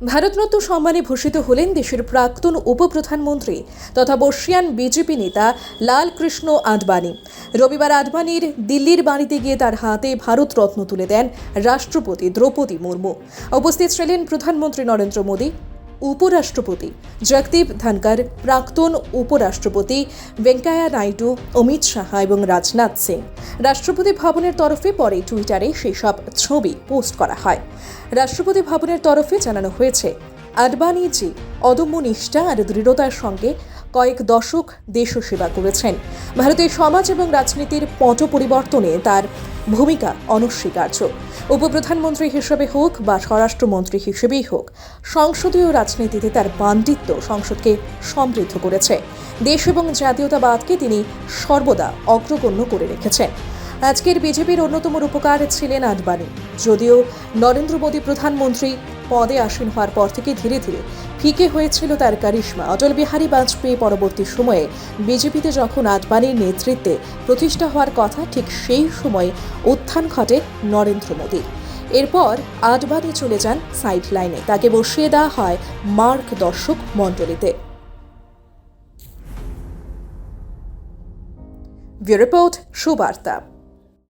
ভারতরত্ন সম্মানে ভূষিত হলেন দেশের প্রাক্তন উপপ্রধানমন্ত্রী তথা বর্ষিয়ান বিজেপি নেতা লালকৃষ্ণ আডবাণী। রবিবার আডবাণীর দিল্লির বাড়িতে গিয়ে তার হাতে ভারতরত্ন তুলে দেন রাষ্ট্রপতি দ্রৌপদী মুর্মু। উপস্থিত ছিলেন প্রধানমন্ত্রী নরেন্দ্র মোদী। উপরাষ্ট্রপতি। জগদীপ ধনকর প্রাক্তন উপরাষ্ট্রপতি ভেঙ্কাইয়া নাইডু, অমিত সাহা এবং রাজনাথ সিং। রাষ্ট্রপতি ভবনের তরফে পরে টুইটারে সেই সব ছবি পোস্ট করা হয়। রাষ্ট্রপতি ভবনের তরফে জানানো হয়েছে আডবাণীজি অদম্য নিষ্ঠা আর দৃঢ়তার সঙ্গে কয়েক দশক দেশ সেবা করেছেন। ভারতের সমাজ এবং রাজনীতির পট পরিবর্তনে তার ভূমিকা অনস্বীকার্য। উপপ্রধানমন্ত্রী হিসেবে হোক বা স্বরাষ্ট্রমন্ত্রী হিসেবেই হোক, সংসদীয় রাজনীতিতে তার পাণ্ডিত্য সংসদকে সমৃদ্ধ করেছে। দেশ এবং জাতীয়তাবাদকে তিনি সর্বদা অগ্রগণ্য করে রেখেছেন। আজকের বিজেপির অন্যতম উপকার ছিলেন আডবাণী। যদিও নরেন্দ্র মোদী প্রধানমন্ত্রী পদে আসীন হওয়ার পর থেকে ধীরে ধীরে ফিকে হয়েছিল তার কারিশ্মা। অটল বিহারী বাজপেয়ী পরবর্তী সময়ে বিজেপিতে যখন আডবাণীর নেতৃত্বে প্রতিষ্ঠা হওয়ার কথা, ঠিক সেই সময়ে উত্থান ঘটে নরেন্দ্র মোদী এরপর আডবাণী চলে যান সাইড লাইনে তাকে বসিয়ে দেওয়া হয় মার্ক দর্শক মণ্ডলীতে। রিপোর্ট, সুবার্তা।